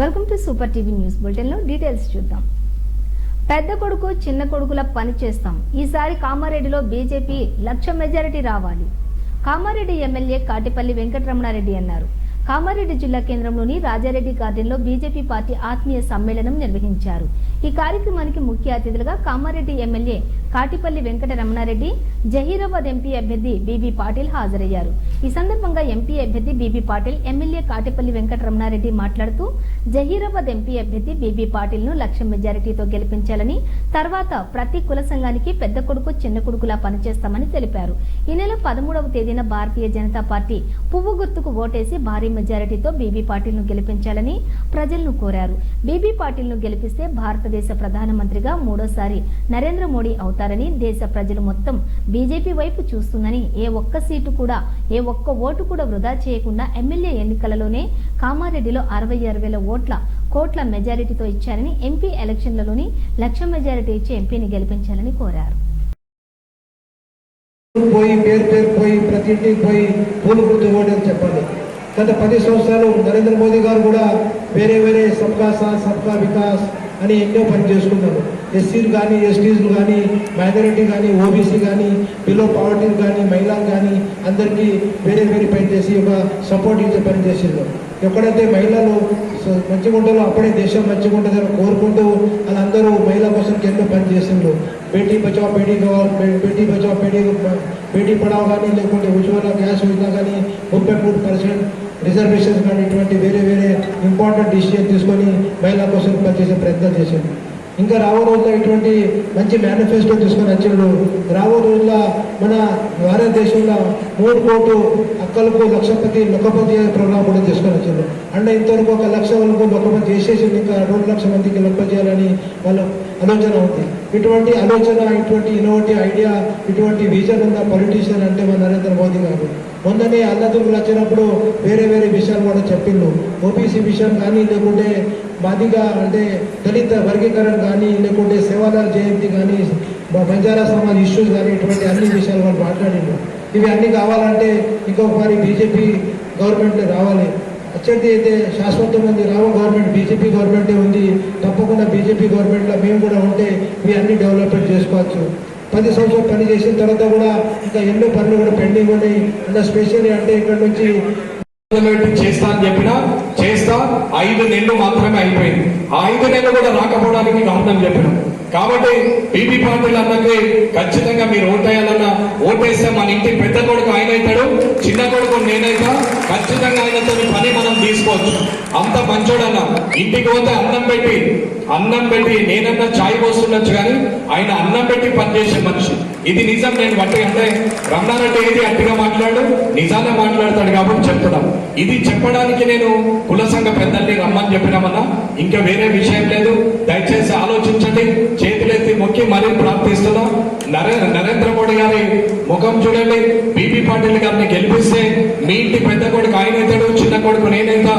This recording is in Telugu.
Welcome to super TV news బులెటిన్లో డీటెయిల్స్ చూద్దాం. పెద్ద కొడుకు చిన్న కొడుకుల పని చేస్తాం. ఈసారి కామారెడ్డిలో బీజేపీ లక్ష మెజారిటీ రావాలి. కామారెడ్డి ఎమ్మెల్యే కాటిపల్లి వెంకటరమణారెడ్డి అన్నారు. కామారెడ్డి జిల్లా కేంద్రంలోని రాజారెడ్డి గార్డెన్లో బీజేపీ పార్టీ ఆత్మీయ సమ్మేళనం నిర్వహించారు. ఈ కార్యక్రమానికి ముఖ్య అతిథులుగా కామారెడ్డి ఎమ్మెల్యే కాటిపల్లి వెంకట రమణారెడ్డి జహీరాబాద్ ఎంపీ అభ్యర్థి బీబీ పాటిల్ హాజరయ్యారు. ఈ సందర్భంగా ఎంపీ అభ్యర్థి B B Patil MLA Katipalli Venkata Ramanareddy మాట్లాడుతూ జహీరాబాద్ ఎంపీ అభ్యర్థి బీబీ పాటిల్ను లక్ష మెజారిటీతో గెలిపించాలని తర్వాత ప్రతి కుల సంఘానికి పెద్ద కొడుకు చిన్న కొడుకులా పనిచేస్తామని తెలిపారు. ఈ నెల పదమూడవ తేదీన భారతీయ జనతా పార్టీ పువ్వు గుర్తుకు ఓటేసి భారీ మెజారిటీతో బీబీ పాటిల్ను గెలిపించాలని ప్రజలను కోరారు. బీబీ పాటిల్ను గెలిపిస్తే భారతదేశ ప్రధానమంత్రిగా మూడోసారి నరేంద్ర మోడీ అవుతారని దేశ ప్రజలు మొత్తం బీజేపీ వైపు చూస్తుందని ఏ ఒక్క సీటు కూడా ఏ ఒక్క ఓటు కూడా వృధా చేయకుండా ఎమ్మెల్యే ఎన్నికలలోనే కామారెడ్డిలో అరవై ఆరు వేల ఓట్ల కోట్ల మెజారిటీతో ఇచ్చారని ఎంపీ ఎలక్షన్లలోని లక్ష మెజారిటీ ఇచ్చి ఎంపీని గెలిపించాలని కోరారు. పోయి పేరు పేరు పోయి ప్రతి ఇంటికి పోయి పూలు గుర్తు ఓడని చెప్పాలి. గత పది సంవత్సరాలు నరేంద్ర మోదీ గారు కూడా వేరే వేరే సబ్కా సాత్ సబ్కా వికాస్ అని ఎన్నో పని చేసుకున్నారు. ఎస్సీలు కానీ ఎస్టీలు కానీ మైనారిటీ కానీ ఓబీసీ కానీ బిలో పావర్టీ కానీ మహిళలు కానీ అందరికీ వేరే వేరే పని చేసి ఒక సపోర్ట్ ఇచ్చే పని చేసిండ్రు ఎక్కడైతే మహిళలు మంచిగా ఉంటారో అప్పుడే దేశం మంచిగా ఉంటుందని కోరుకుంటూ వాళ్ళందరూ మహిళల కోసం ఎన్నో పని చేసిండ్రు బేటీ బచావ్ బేటీ గవర్ బేటీ బచావ్ బేటీ బేటీ పడావ్ కానీ లేకుంటే ఉజ్వల గ్యాస్ యోజన కానీ ముప్పై మూడు పర్సెంట్ రిజర్వేషన్స్ కానీ ఇటువంటి వేరే వేరే ఇంపార్టెంట్ డిసిషన్ తీసుకొని మహిళా కోసం పనిచేసే ప్రయత్నం చేసింది ఇంకా రాబో రోజుల్లో ఇటువంటి మంచి మేనిఫెస్టో తీసుకొని వచ్చిండు రాబో రోజుల్లో మన భారతదేశంలో మూడు కోట్లు అక్కలకు లక్షపతి లొక్కపతి ప్రోగ్రామ్ కూడా తీసుకొని వచ్చిండు. అంటే ఇంతవరకు ఒక లక్ష వరకు లొక్కపతి చేసేసి ఇంకా రెండు లక్షల మందికి లొక్క చేయాలని వాళ్ళ ఆలోచన ఉంది. ఇటువంటి ఆలోచన ఇటువంటి ఇన్నోవేటివ్ ఐడియా ఇటువంటి విజన్ ఉన్న పొలిటీషియన్ అంటే మన నరేంద్ర మోదీ గారు. మొన్ననే అల్లదుర్గులు వచ్చినప్పుడు వేరే వేరే విషయాలు కూడా చెప్పిండు. ఓబీసీ విషయం కానీ లేకుంటే మాదిగా అంటే దళిత వర్గీకరణ కానీ లేకుంటే సేవాదార జయంతి కానీ బంజారా సమాజ్ ఇష్యూస్ కానీ ఇటువంటి అన్ని విషయాలు వాళ్ళు మాట్లాడిండు ఇవి అన్ని కావాలంటే ఇంకొకసారి బీజేపీ గవర్నమెంట్ రావాలి. అచ్చటి అయితే శాశ్వతమంది రావు గవర్నమెంట్ బీజేపీ గవర్నమెంటే ఉంది. తప్పకుండా బీజేపీ గవర్నమెంట్లో మేము కూడా ఉంటే ఇవి అన్ని డెవలప్మెంట్ చేసుకోవచ్చు. పది సంవత్సరాలు పని చేసిన తర్వాత కూడా ఇంకా ఎన్నో పనులు కూడా పెండింగ్ ఉన్నాయి. అంటే స్పెషల్లీ అంటే ఇక్కడ నుంచి చేస్తా అని చెప్పినా చేస్తా ఐదు నెలలు మాత్రమే అయిపోయింది. ఆ ఐదు నెలలు కూడా రాకపోవడానికి కారణం చెప్పిన. కాబట్టి పీపీ పార్టీలు అన్నకి ఖచ్చితంగా మీరు ఓటేయాలన్నా ఓటేస్తే మన ఇంటి పెద్ద కొడుకు ఆయన అవుతాడు చిన్న కొడుకు నేనైతా ఖచ్చితంగా ఆయనతో పని మనం తీసుకోవచ్చు. అంత మంచోడన్న ఇంటికి పోతే అన్నం పెట్టి అన్నం పెట్టి నేనన్నా చాయ్ పోస్తుండొచ్చు కానీ ఆయన అన్నం పెట్టి పనిచేసే మనిషి. ఇది నిజం నేను బట్టి అంటే రమణారెడ్డి ఏది అట్టిగా మాట్లాడు నిజానే మాట్లాడతాడు కాబట్టి చెప్తున్నాం ఇది చెప్పడానికి నేను కుల సంఘ పెద్దల్ని రమ్మని చెప్పినామన్నా. ఇంకా వేరే విషయం లేదు. దయచేసి ఆలోచించండి. చేతులెత్తి మొక్కి మరీ ప్రార్థిస్తున్నాం. నరే నరేంద్ర మోడీ గారి ముఖం చూడండి. బీపీ పాటిల్ గారిని గెలిపిస్తే మీ ఇంటి పెద్ద కొడుకు ఆయన అవుతాడు చిన్న కొడుకు నేనైతా.